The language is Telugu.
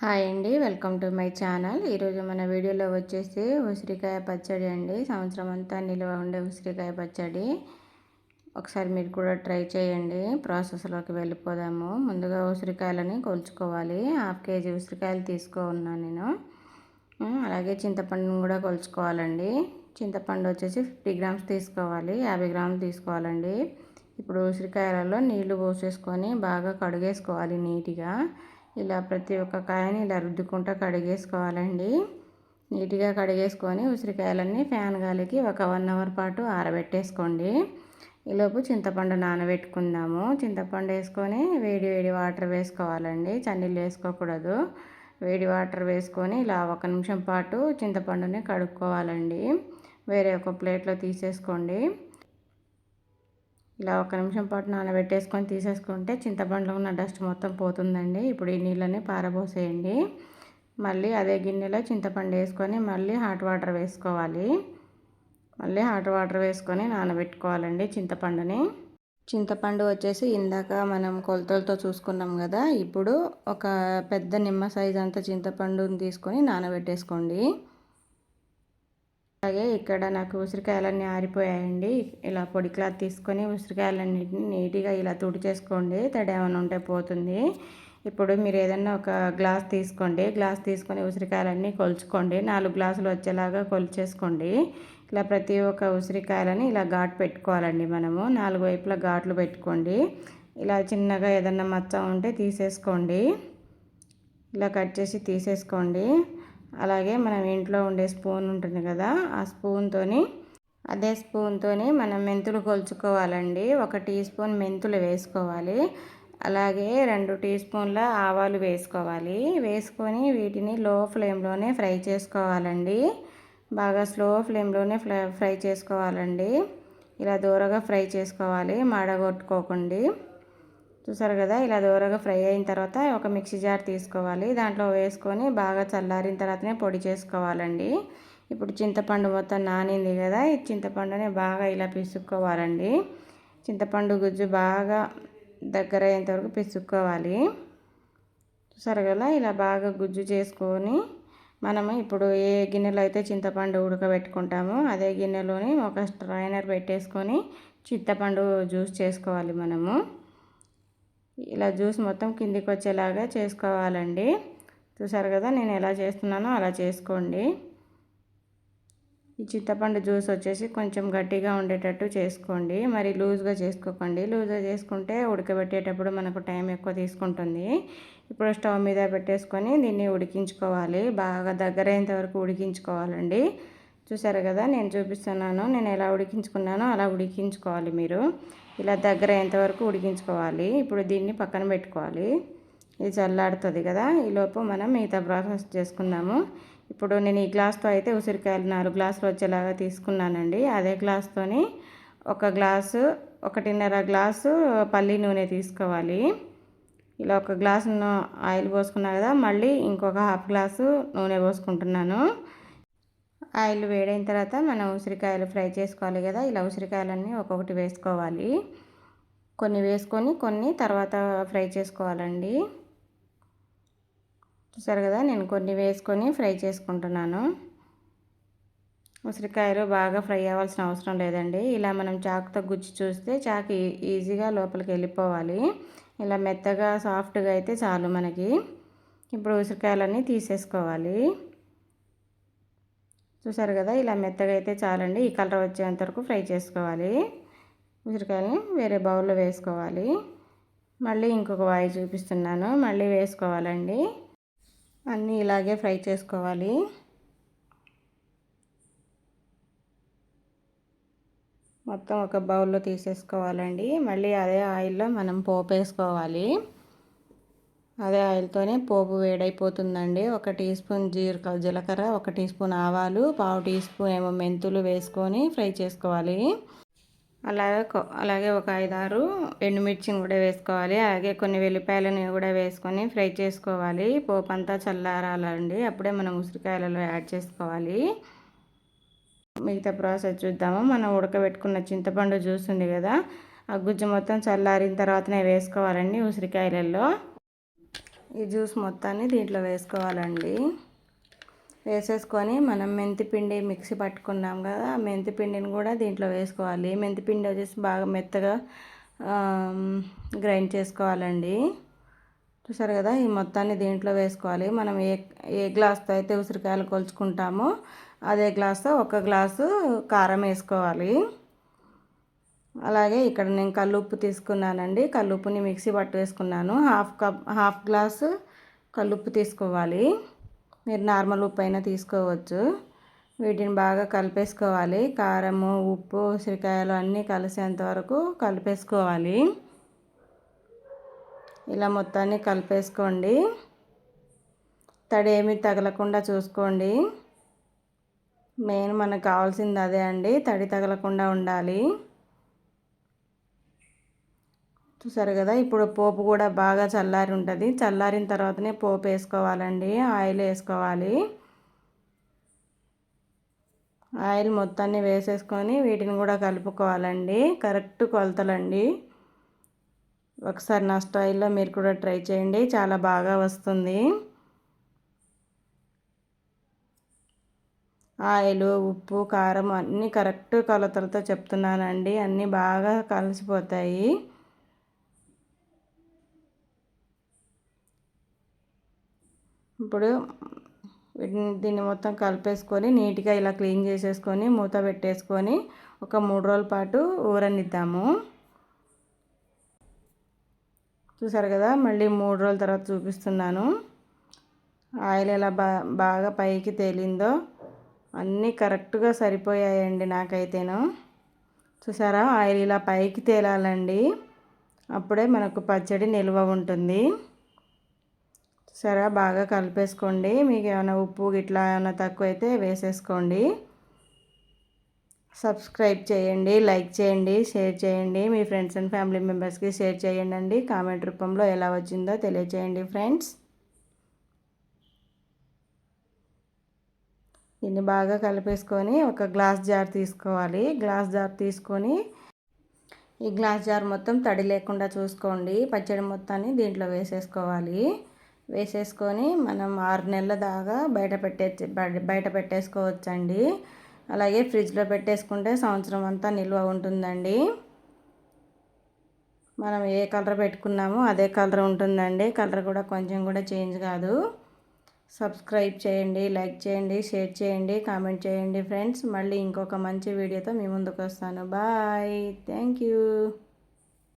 హాయ్ అండి వెల్కమ్ టు మై ఛానల్. ఈరోజు మన వీడియోలో వచ్చేసి ఉసిరికాయ పచ్చడి అండి. సంవత్సరం అంతా నిల్వ ఉండే ఉసిరికాయ పచ్చడి. ఒకసారి మీరు కూడా ట్రై చేయండి. ప్రాసెస్లోకి వెళ్ళిపోదాము. ముందుగా ఉసిరికాయలని కొలుచుకోవాలి. హాఫ్ కేజీ ఉసిరికాయలు తీసుకున్నాను నేను. అలాగే చింతపండును కూడా కొలుచుకోవాలండి. చింతపండు వచ్చేసి ఫిఫ్టీ గ్రామ్స్ తీసుకోవాలి. యాభై గ్రాములు తీసుకోవాలండి. ఇప్పుడు ఉసిరికాయలలో నీళ్ళు పోసేసుకొని బాగా కడిగేసుకోవాలి నీట్గా. ఇలా ప్రతి ఒక్క కాయని ఇలా రుద్దుకుంటూ కడిగేసుకోవాలండి. నీట్గా కడిగేసుకొని ఉసిరికాయలన్నీ ఫ్యాన్ గాలికి ఒక వన్ అవర్ పాటు ఆరబెట్టేసుకోండి. ఈలోపు చింతపండు నానబెట్టుకుందాము. చింతపండు వేసుకొని వేడి వేడి వాటర్ వేసుకోవాలండి. చన్నీళ్ళు వేసుకోకూడదు. వేడి వాటర్ వేసుకొని ఇలా ఒక నిమిషం పాటు చింతపండుని కడుక్కోవాలండి. వేరే ఒక ప్లేట్లో తీసేసుకోండి. ఇలా ఒక నిమిషం పాటు నానబెట్టేసుకొని తీసేసుకుంటే చింతపండులో ఉన్న డస్ట్ మొత్తం పోతుందండి. ఇప్పుడు ఈ నీళ్ళని పారబోసేయండి. మళ్ళీ అదే గిన్నెలో చింతపండు వేసుకొని మళ్ళీ హాట్ వాటర్ వేసుకోవాలి. మళ్ళీ హాట్ వాటర్ వేసుకొని నానబెట్టుకోవాలండి చింతపండుని. చింతపండు వచ్చేసి ఇందాక మనం కొలతలతో చూసుకున్నాం కదా ఇప్పుడు ఒక పెద్ద నిమ్మ సైజ్ అంత చింతపండుని తీసుకొని నానబెట్టేసుకోండి. అలాగే ఇక్కడ నాకు ఉసిరికాయలన్నీ ఆరిపోయాయండి. ఇలా పొడి క్లాత్ తీసుకొని ఉసిరికాయలన్నింటినీ నీట్గా ఇలా తుడి చేసుకోండి. తడి ఏమైనా ఉంటే పోతుంది. ఇప్పుడు మీరు ఏదన్నా ఒక గ్లాస్ తీసుకోండి. గ్లాస్ తీసుకొని ఉసిరికాయలన్నీ కొలుచుకోండి. నాలుగు గ్లాసులు వచ్చేలాగా కొలిచేసుకోండి. ఇలా ప్రతి ఒక్క ఉసిరికాయలని ఇలా ఘాటు పెట్టుకోవాలండి మనము. నాలుగు వైపులా ఘాట్లు పెట్టుకోండి. ఇలా చిన్నగా ఏదన్నా మచ్చ ఉంటే తీసేసుకోండి. ఇలా కట్ చేసి తీసేసుకోండి. అలాగే మనం ఇంట్లో ఉండే స్పూన్ ఉంటుంది కదా ఆ స్పూన్తోని అదే స్పూన్తోని మనం మెంతులు కొలుచుకోవాలండి. ఒక టీ స్పూన్ మెంతులు వేసుకోవాలి. అలాగే రెండు టీ స్పూన్ల ఆవాలు వేసుకోవాలి. వేసుకొని వీటిని లో ఫ్లేమ్లోనే ఫ్రై చేసుకోవాలండి. బాగా స్లో ఫ్లేమ్లోనే ఫ్రై చేసుకోవాలండి. ఇలా దూరగా ఫ్రై చేసుకోవాలి మాడగొట్టుకోకండి. చూసారు కదా ఇలా దూరగా ఫ్రై అయిన తర్వాత ఒక మిక్సీ జార్ తీసుకోవాలి. దాంట్లో వేసుకొని బాగా చల్లారిన తర్వాతనే పొడి చేసుకోవాలండి. ఇప్పుడు చింతపండు మొత్తం నానింది కదా ఈ చింతపండుని బాగా ఇలా పిసుక్కోవాలండి. చింతపండు గుజ్జు బాగా దగ్గర అయ్యేంతవరకు పిసుక్కోవాలి. చూసారు కదా ఇలా బాగా గుజ్జు చేసుకొని మనము ఇప్పుడు ఏ గిన్నెలో అయితే చింతపండు ఉడకబెట్టుకుంటామో అదే గిన్నెలోని ఒక స్ట్రైనర్ పెట్టేసుకొని చింతపండు జ్యూస్ చేసుకోవాలి మనము. ఇలా జ్యూస్ మొత్తం కిందికి వచ్చేలాగా చేసుకోవాలండి. చూసారు కదా నేను ఎలా చేస్తున్నానో అలా చేసుకోండి. ఈ చింతపండు జ్యూస్ వచ్చేసి కొంచెం గట్టిగా ఉండేటట్టు చేసుకోండి. మరి లూజ్గా చేసుకోకండి. లూజ్గా చేసుకుంటే ఉడకబెట్టేటప్పుడు మనకు టైం ఎక్కువ తీసుకుంటుంది. ఇప్పుడు స్టవ్ మీద పెట్టేసుకొని దీన్ని ఉడికించుకోవాలి. బాగా దగ్గరైనంత వరకు ఉడికించుకోవాలండి. చూసారు కదా నేను చూపిస్తున్నాను నేను ఎలా ఉడికించుకున్నానో అలా ఉడికించుకోవాలి మీరు. ఇలా దగ్గర ఎంతవరకు ఉడికించుకోవాలి. ఇప్పుడు దీన్ని పక్కన పెట్టుకోవాలి. ఇది చల్లాడుతుంది కదా ఈలోపు మనం మిగతా ప్రాసెస్ చేసుకుందాము. ఇప్పుడు నేను ఈ గ్లాస్తో అయితే ఉసిరికాయలు నాలుగు గ్లాసులు వచ్చేలాగా తీసుకున్నానండి. అదే గ్లాస్తోని ఒక గ్లాసు ఒకటిన్నర గ్లాసు పల్లి నూనె తీసుకోవాలి. ఇలా ఒక గ్లాసు ఆయిల్ పోసుకున్నా కదా మళ్ళీ ఇంకొక హాఫ్ గ్లాసు నూనె పోసుకుంటున్నాను. ఆయిల్ వేడైన తర్వాత మనం ఉసిరికాయలు ఫ్రై చేసుకోవాలి కదా. ఇలా ఉసిరికాయలన్నీ ఒక్కొక్కటి వేసుకోవాలి. కొన్ని వేసుకొని కొన్ని తర్వాత ఫ్రై చేసుకోవాలండి. చూసారు కదా నేను కొన్ని వేసుకొని ఫ్రై చేసుకుంటున్నాను. ఉసిరికాయలు బాగా ఫ్రై అవ్వాల్సిన అవసరం లేదండి. ఇలా మనం చాకుతో గుచ్చి చూస్తే చాకు ఈజీగా లోపలికి వెళ్ళిపోవాలి. ఇలా మెత్తగా సాఫ్ట్గా అయితే చాలు మనకి. ఇప్పుడు ఉసిరికాయలన్నీ తీసేసుకోవాలి. చూసారు కదా ఇలా మెత్తగా అయితే చాలండి. ఈ కలర్ వచ్చేంత వరకు ఫ్రై చేసుకోవాలి. ఉసిరికాయలని వేరే బౌల్లో వేసుకోవాలి. మళ్ళీ ఇంకొక వాయి చూపిస్తున్నాను. మళ్ళీ వేసుకోవాలండి. అన్నీ ఇలాగే ఫ్రై చేసుకోవాలి. మొత్తం ఒక బౌల్లో తీసేసుకోవాలండి. మళ్ళీ అదే ఆయిల్లో మనం పోపు వేసుకోవాలి అదే ఆయిల్తోనే పోపు వేడైపోతుందండి. ఒక టీ స్పూన్ జీరక జీలకర్ర ఒక టీ స్పూన్ ఆవాలు పావు టీ స్పూన్ ఏమో మెంతులు వేసుకొని ఫ్రై చేసుకోవాలి. అలాగే అలాగే ఒక ఐదారు ఎండుమిర్చిని కూడా వేసుకోవాలి. అలాగే కొన్ని వెల్లిపాయలని కూడా వేసుకొని ఫ్రై చేసుకోవాలి. పోపు అంతా చల్లారాలండి. అప్పుడే మనం ఉసిరికాయలలో యాడ్ చేసుకోవాలి. మిగతా ప్రాసెస్ చూద్దాము. మనం ఉడకబెట్టుకున్న చింతపండు జ్యూస్ ఉంది కదా ఆ గుజ్జు మొత్తం చల్లారిన తర్వాతనే వేసుకోవాలండి ఉసిరికాయలలో. ఈ జ్యూస్ మొత్తాన్ని దీంట్లో వేసుకోవాలండి. వేసేసుకొని మనం మెంతిపిండి మిక్సీ పట్టుకున్నాం కదా ఆ మెంతిపిండిని కూడా దీంట్లో వేసుకోవాలి. మెంతిపిండి వచ్చేసి బాగా మెత్తగా గ్రైండ్ చేసుకోవాలండి. చూసారు కదా ఈ మొత్తాన్ని దీంట్లో వేసుకోవాలి. మనం ఏ ఏ గ్లాస్తో అయితే ఉసిరికాయలు కొలుచుకుంటామో అదే గ్లాస్తో ఒక గ్లాసు కారం వేసుకోవాలి. అలాగే ఇక్కడ నేను కల్లుప్పు తీసుకున్నానండి. కల్లుప్పుని మిక్సీ పట్టు వేసుకున్నాను. హాఫ్ కప్ హాఫ్ గ్లాసు కల్లుప్పు తీసుకోవాలి. మీరు నార్మల్ ఉప్పు అయినా తీసుకోవచ్చు. వీటిని బాగా కలిపేసుకోవాలి. కారము ఉప్పు ఉసిరికాయలు అన్నీ కలిసేంత వరకు కలిపేసుకోవాలి. ఇలా మొత్తాన్ని కలిపేసుకోండి. తడి ఏమి తగలకుండా చూసుకోండి. మెయిన్ మనకు కావాల్సింది అదే అండి. తడి తగలకుండా ఉండాలి. చూసారు కదా ఇప్పుడు పోపు కూడా బాగా చల్లారి ఉంటుంది. చల్లారిన తర్వాతనే పోపు వేసుకోవాలండి. ఆయిల్ వేసుకోవాలి. ఆయిల్ మొత్తాన్ని వేసేసుకొని వీటిని కూడా కలుపుకోవాలండి. కరెక్ట్ కొలతలండి. ఒకసారి నా స్టైల్లో మీరు కూడా ట్రై చేయండి. చాలా బాగా వస్తుంది. ఆయిల్ ఉప్పు కారం అన్నీ కరెక్ట్ కొలతలతో చెప్తున్నానండి. అన్నీ బాగా కలిసిపోతాయి. ఇప్పుడు దీన్ని మొత్తం కలిపేసుకొని నీట్గా ఇలా క్లీన్ చేసేసుకొని మూత పెట్టేసుకొని ఒక మూడు రోజుల పాటు ఊరనిద్దాము. చూసారు కదా మళ్ళీ మూడు రోజుల తర్వాత చూపిస్తున్నాను. ఆయిల్ ఎలా బా బాగా పైకి తేలిందో అన్నీ కరెక్ట్గా సరిపోయాయండి నాకైతేను. చూసారా ఆయిల్ ఇలా పైకి తేలాలండి. అప్పుడే మనకు పచ్చడి నిల్వ ఉంటుంది. సరే బాగా కలిపేసుకోండి. మీకు ఏమైనా ఉప్పు ఇట్లా ఏమైనా తక్కువ అయితే వేసేసుకోండి. సబ్స్క్రైబ్ చేయండి లైక్ చేయండి షేర్ చేయండి. మీ ఫ్రెండ్స్ అండ్ ఫ్యామిలీ మెంబర్స్కి షేర్ చేయండి అండి కామెంట్ రూపంలో ఎలా వచ్చిందో తెలియచేయండి ఫ్రెండ్స్. దీన్ని బాగా కలిపేసుకొని ఒక గ్లాస్ జార్ తీసుకోవాలి. గ్లాస్ జార్ తీసుకొని ఈ గ్లాస్ జార్ మొత్తం తడి లేకుండా చూసుకోండి. పచ్చడి మొత్తాన్ని దీంట్లో వేసేసుకోవాలి. వేసేసుకొని మనం ఆరు నెలల దాకా బయట పెట్టే బయట పెట్టేసుకోవచ్చండి. అలాగే ఫ్రిడ్జ్లో పెట్టేసుకుంటే సంవత్సరం అంతా నిల్వ ఉంటుందండి. మనం ఏ కలర్ పెట్టుకున్నామో అదే కలర్ ఉంటుందండి. కలర్ కూడా కొంచెం కూడా చేంజ్ కాదు. సబ్స్క్రైబ్ చేయండి లైక్ చేయండి షేర్ చేయండి కామెంట్ చేయండి ఫ్రెండ్స్. మళ్ళీ ఇంకొక మంచి వీడియోతో మీ ముందుకు వస్తాను. బాయ్. Thank you.